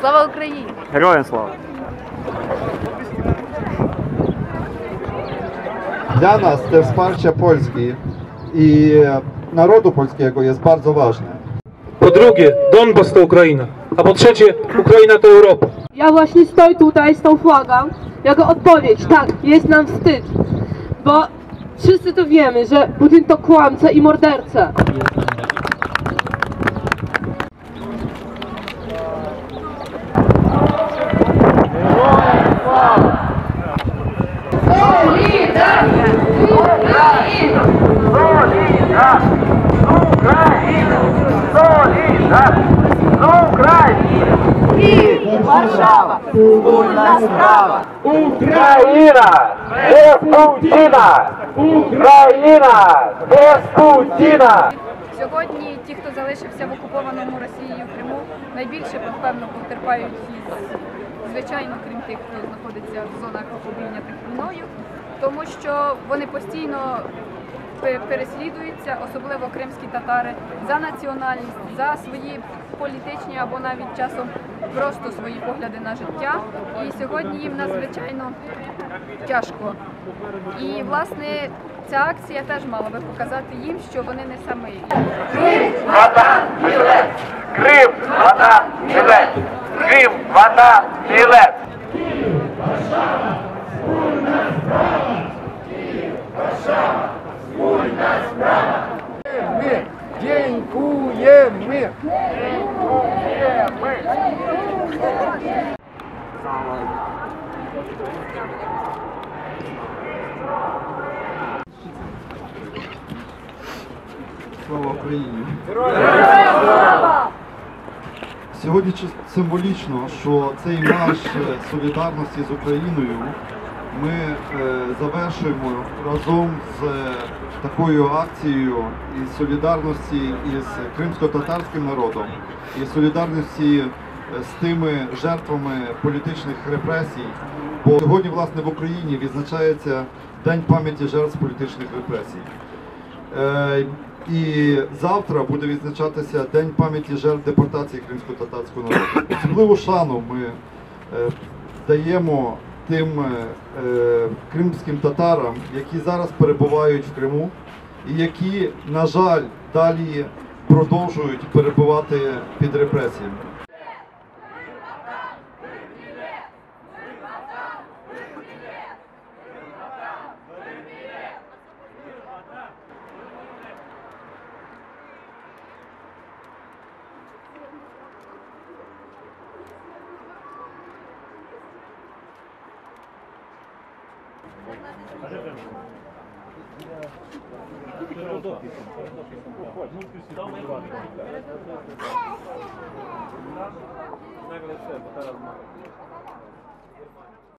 Слава Україні! Героям слава! Dla nas te wsparcie Polski i narodu polskiego jest bardzo ważne. Po drugie, Donbas to Ukraina. A po trzecie, Ukraina to Europa. Ja właśnie stoję tutaj z tą flagą jako odpowiedź. Tak, jest nam wstyd. Bo wszyscy to wiemy, że Putin to kłamca i morderca. Україна без Путіна! Україна без Путіна! Сьогодні ті, хто залишився в окупованому Росією Криму, найбільше напевно потерпають із звичайно, крім тих, хто знаходиться в зонах обійнятих війною, тому що вони постійно переслідуються, особливо кримські татари, за національність, за свої політичні або навіть часом просто свої погляди на життя. І сьогодні їм надзвичайно тяжко. І власне ця акція теж мала би показати їм, що вони не самі. Крим, Вода, білет! Крим, вода, білет! Крим, вода, білет! Слава Україні! Сьогодні символічно, що цей марш е, солідарності з Україною ми е, завершуємо разом з е, такою акцією із солідарності із кримсько-татарським народом і солідарності е, з тими жертвами політичних репресій. Бо сьогодні, власне, в Україні відзначається День пам'яті жертв політичних репресій. І завтра буде відзначатися День пам'яті жертв депортації кримсько-татарського народу. Особливу шану ми даємо тим е, е, кримським татарам, які зараз перебувають в Криму, і які, на жаль, далі продовжують перебувати під репресіями. Так лише, зараз